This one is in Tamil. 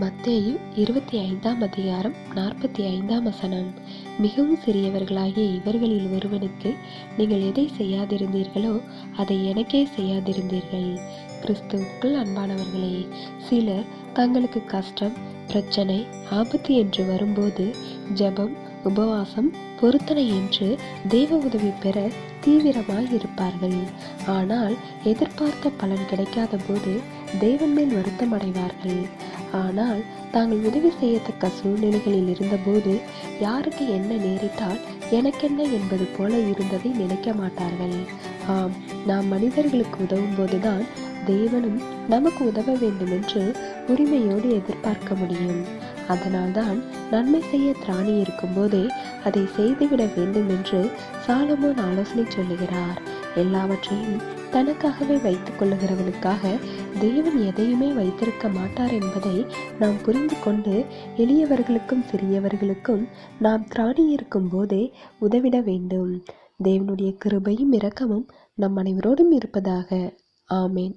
மத்தேயு இருபத்தி ஐந்தாம் அதிகாரம் நாற்பத்தி ஐந்தாம் வசனம். மிகவும் சிறியவர்களாகிய இவர்களில் ஒருவனுக்கு நீங்கள் எதை செய்யாதிருந்தீர்களோ அதை எனக்கே செய்யாதிருந்தீர்கள். கிறிஸ்துவுக்குள் அன்பானவர்களே சிலர் தங்களுக்கு கஷ்டம் பிரச்சனை ஆபத்து என்று வரும்போது ஜெபம் உபவாசம் பொருத்தனை என்று தெய்வ உதவி பெற தீவிரமாய் இருப்பார்கள். ஆனால் எதிர்பார்த்த பலன் கிடைக்காத போது தெய்வம் மேல் வருத்தம் அடைவார்கள். ஆனால் தாங்கள் உதவி செய்யத்தக்க சூழ்நிலைகளில் இருந்தபோது யாருக்கு என்ன நேரிட்டால் எனக்கென்ன என்பது போல இருந்ததை நினைக்க மாட்டார்கள். ஆம் நாம் மனிதர்களுக்கு உதவும் போதுதான் தேவனும் நமக்கு உதவ வேண்டும் என்று உரிமையோடு எதிர்பார்க்க முடியும். அதனால்தான் நன்மை செய்ய திராணி இருக்கும்போதே அதை செய்துவிட வேண்டும் என்று சாலமோன் ஆலோசனை சொல்லுகிறார். எல்லாவற்றையும் தனக்காகவே வைத்துக் கொள்ளுகிறவனுக்காக தேவன் எதையுமே வைத்திருக்க மாட்டார் என்பதை நாம் புரிந்து கொண்டு எளியவர்களுக்கும் சிறியவர்களுக்கும் நாம் திராணி இருக்கும் போதே உதவிட வேண்டும். தேவனுடைய கிருபையும் இரக்கமும் நம் அனைவரோடும் இருப்பதாக. ஆமேன்.